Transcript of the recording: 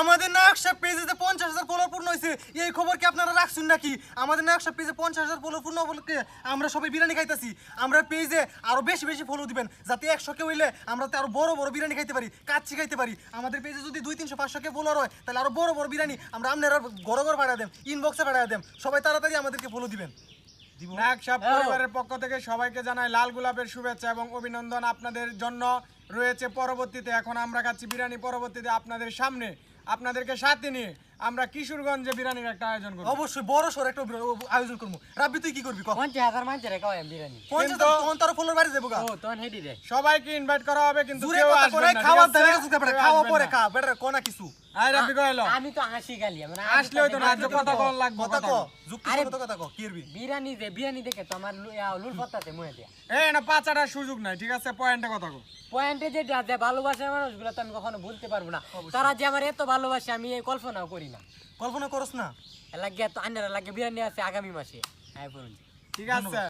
আমাদের নায়ক সাহেব পেজে পঞ্চাশ হাজার ফলোয়ার পূর্ণ হয়েছে এই খবর কি আপনারা রাখছেন নাকি? আমাদের নায়ক সাহেব পেজে পঞ্চাশ হাজার ফলোয়ার পূর্ণ বলতে আমরা সবাই বিরিয়ানি খাইতেছি। আমরা পেজে আরও বেশি বেশি ফলো দিবেন যাতে একশো কে হইলে আমরা তো আরও বড় বড় বিরিয়ানি খাইতে পারি কাচ্ছি খাইতে পারি। আমাদের পেজে যদি দুই তিনশো পাঁচশো কে ফলোয়ার হয় তাহলে আরও বড় বড় বিরিয়ানি আমরা আপনারা ঘর ঘর পাঠা দেন ইনবক্সে পাঠা দেন সবাই তাড়াতাড়ি আমাদেরকে ফলো দিবেন। দিব। নায়ক সাহেব পরিবারের পক্ষ থেকে সবাইকে জানাই লাল গোলাপের শুভেচ্ছা এবং অভিনন্দন আপনাদের জন্য রয়েছে পরবর্তীতে। এখন আমরা খাচ্ছি বিরিয়ানি পরবর্তীতে আপনাদের সামনে। আপনাদেরকে সাথে নিয়ে আমরা কিশোরগঞ্জে বিরিয়ানির একটা আয়োজন করব। অবশ্যই বড় সর একটা আয়োজন করব। রাব্বি তুই কি করবি কখন পঞ্চাশ হাজার মানুষের খাওয়াই বিরিয়ানি। পঞ্চাশ তখন তার ফলোয়ার বাড়ি যাব গা। ও তখন হেডি রে সবাইকে ইনভাইট করা হবে কিন্তু কেউ কথা করে না, খাওয়া গেছে বেটা কেউ খাওয়া পরে। খা বেটা কোনা কিছু? আয় রাব্বি কইলো আমি তো হাসি গালি আমরা আসলে হয়তো না কথা কল লাগবে কথা ক। যুক্তি আরে- সঙ্গত কথা ক কি করবি? বিরিয়ানি দে বিরিয়ানি দেখে তো আমার লুল পত্তাতে মুয়ে দিয়া। এই না পাঁচাটার সুযোগ নাই ঠিক আছে? পয়েন্টে কথা কো। পয়েন্টে যে যে ভালোবাসার মানুষগুলো তো আমি কখনো ভুলতে পারব না। তারা যে আমার এত ভালোবাসে আমি এই কল্পনাও করি না কল্পনা করস না। লাগে তো আন্ডার লাগে বিরিয়ানি আছে আগামী মাসে। হ্যাঁ বলুন ঠিক আছে।